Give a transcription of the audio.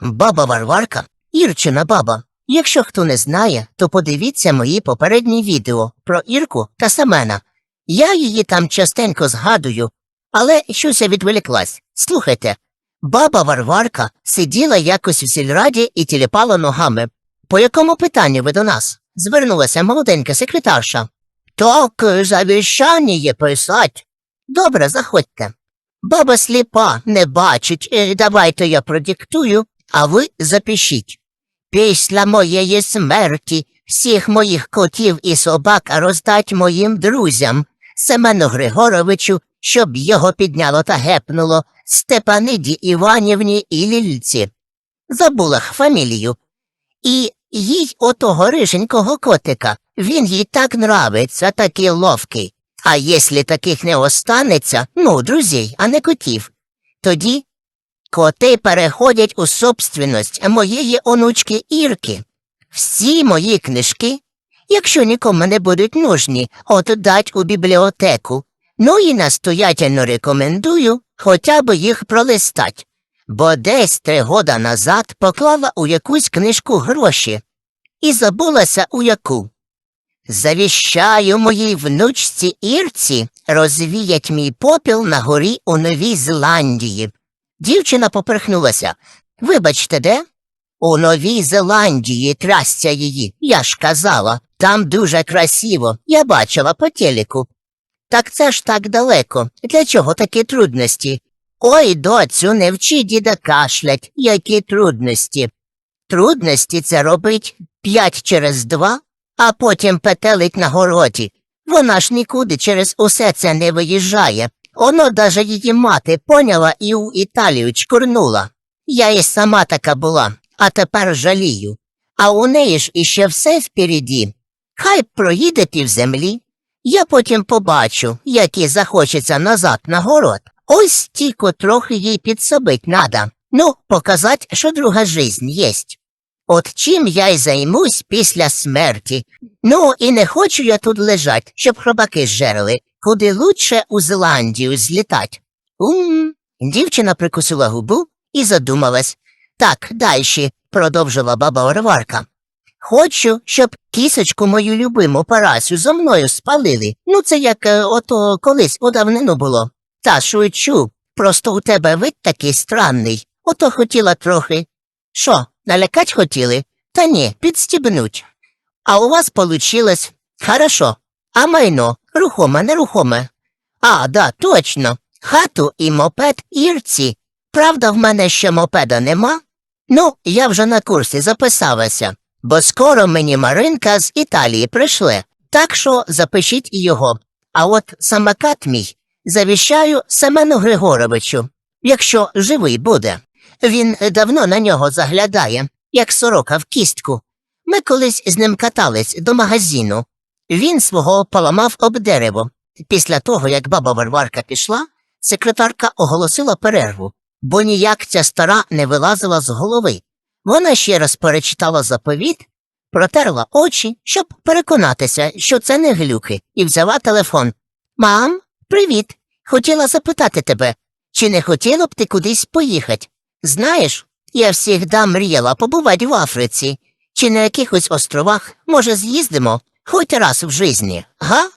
Баба Варварка, Ірчина баба. Якщо хто не знає, то подивіться мої попередні відео про Ірку та Семена. Я її там частенько згадую, але щось я відволіклась. Слухайте, баба Варварка сиділа якось в сільраді і тіліпала ногами. По якому питанню ви до нас? Звернулася молоденька секретарша. Так, завіщання є писать. Добре, заходьте. Баба сліпа, не бачить. Е, Давайте я продиктую, а ви запишіть. Після моєї смерті всіх моїх котів і собак роздать моїм друзям, Семену Григоровичу, щоб його підняло та гепнуло, Степаниді Іванівні і Лільці. Забула фамілію. І їй отого риженького котика. Він їй так нравиться, такий ловкий. А якщо таких не останеться, ну, друзей, а не котів, тоді коти переходять у собственність моєї онучки Ірки. Всі мої книжки, якщо нікому не будуть нужні, отдать у бібліотеку. Ну і настоятельно рекомендую хоча б їх пролистать, бо десь три года назад поклала у якусь книжку гроші і забулася у яку. Завіщаю моїй внучці Ірці розвіять мій попіл на горі у Новій Зеландії. Дівчина поперхнулася. Вибачте, де? У Новій Зеландії трясця її, я ж казала, там дуже красиво, я бачила по телеку. Так це ж так далеко. Для чого такі трудності? Ой, доцю, не вчи діда кашлять, які трудності. Трудності це робить п'ять через два, а потім петелить на городі. Вона ж нікуди через усе це не виїжджає. Оно даже її мати поняла і у Італію чкурнула. Я і сама така була, а тепер жалію. А у неї ж іще все впереді. Хай проїде півземлі. Я потім побачу, як їй захочеться назад на город. Ось тільки трохи їй підсобить надо. Ну, показать, що друга жизнь єсть. От чим я й займусь після смерті. Ну, і не хочу я тут лежать, щоб хробаки зжерли. Куди лучше у Зеландію злітать. Ум. Дівчина прикусила губу і задумалась. Так, дальше, продовжила баба Орварка. Хочу, щоб кісочку мою любиму Парасю зо мною спалили. Ну, це як е, ото колись у давнину було. Та шучу, просто у тебе вид такий странний. Ото хотіла трохи. Що, налякать хотіли? Та ні, підстібнуть. А у вас получилось. Хорошо. А майно, рухоме, нерухоме. А, да, точно. Хату і мопед Ірці. Правда, в мене ще мопеда нема? Ну, я вже на курсі записалася, бо скоро мені Маринка з Італії прийшли, так що запишіть і його. А от самокат мій завіщаю Семену Григоровичу, якщо живий буде. Він давно на нього заглядає, як сорока в кістку. Ми колись з ним катались до магазину. Він свого поламав об дерево. Після того, як баба Варварка пішла, секретарка оголосила перерву, бо ніяк ця стара не вилазила з голови. Вона ще раз перечитала заповіт, протерла очі, щоб переконатися, що це не глюки, і взяла телефон. Мам, привіт. Хотіла запитати тебе, чи не хотіла б ти кудись поїхати? Знаєш, я всігда мріяла побувати в Африці, чи на якихось островах, може, з'їздимо, хоч раз в жизни, га?